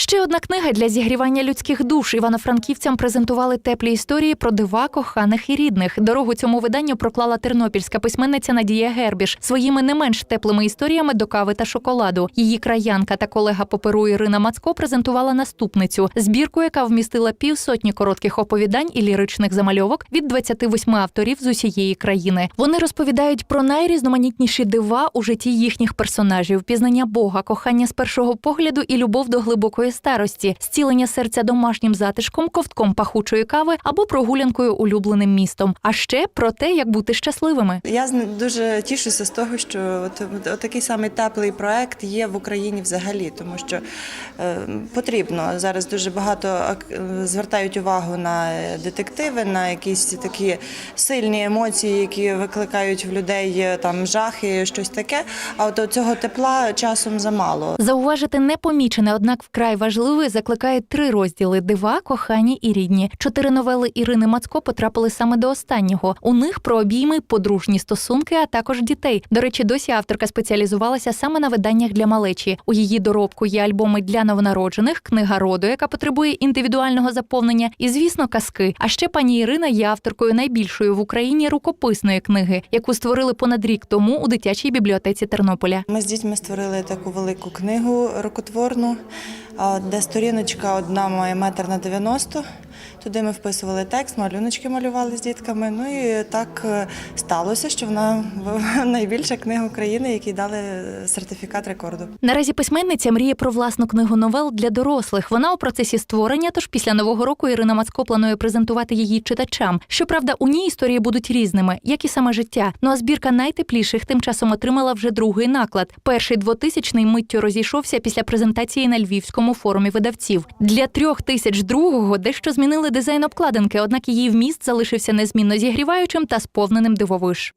Ще одна книга для зігрівання людських душ. Івано-франківцям презентували теплі історії про дива коханих і рідних. Дорогу цьому виданню проклала тернопільська письменниця Надія Гербіш своїми не менш теплими історіями до кави та шоколаду. Її краянка та колега по перу Ірина Мацко презентувала наступницю збірку, яка вмістила півсотні коротких оповідань і ліричних замальовок від 28 авторів з усієї країни. Вони розповідають про найрізноманітніші дива у житті їхніх персонажів: пізнання Бога, кохання з першого погляду і любов до глибокої старості, зцілення серця домашнім затишком, ковтком пахучої кави або прогулянкою улюбленим містом. А ще про те, як бути щасливими. Я дуже тішуся з того, що от, такий самий теплий проект є в Україні взагалі, тому що е, потрібно зараз дуже багато е, звертають увагу на детективи, на якісь такі сильні емоції, які викликають в людей е, там жахи, щось таке. А от цього тепла часом замало. Зауважити непомічене, однак вкрай важливе, закликають три розділи: дива, кохані і рідні. Чотири новели Ірини Мацко потрапили саме до останнього. У них про обійми, подружні стосунки, а також дітей. До речі, досі авторка спеціалізувалася саме на виданнях для малечі. У її доробку є альбоми для новонароджених, книга роду, яка потребує індивідуального заповнення, і звісно, казки. А ще пані Ірина є авторкою найбільшої в Україні рукописної книги, яку створили понад рік тому у дитячій бібліотеці Тернополя. Ми з дітьми створили таку велику книгу рукотворну, де сторіночка одна має метр на 90. Туди ми вписували текст, малюночки малювали з дітками. Ну і так е, сталося, що вона найбільша книга України, якій дали сертифікат рекорду. Наразі письменниця мріє про власну книгу новел для дорослих. Вона у процесі створення, тож після нового року Ірина Мацко планує презентувати її читачам. Щоправда, у ній історії будуть різними, як і саме життя. Ну а збірка найтепліших тим часом отримала вже другий наклад. Перший двотисячний миттю розійшовся після презентації на львівському форумі видавців. Для трьох тисяч другого дещо змінили дизайн обкладинки, однак її вміст залишився незмінно зігріваючим та сповненим дивовиж.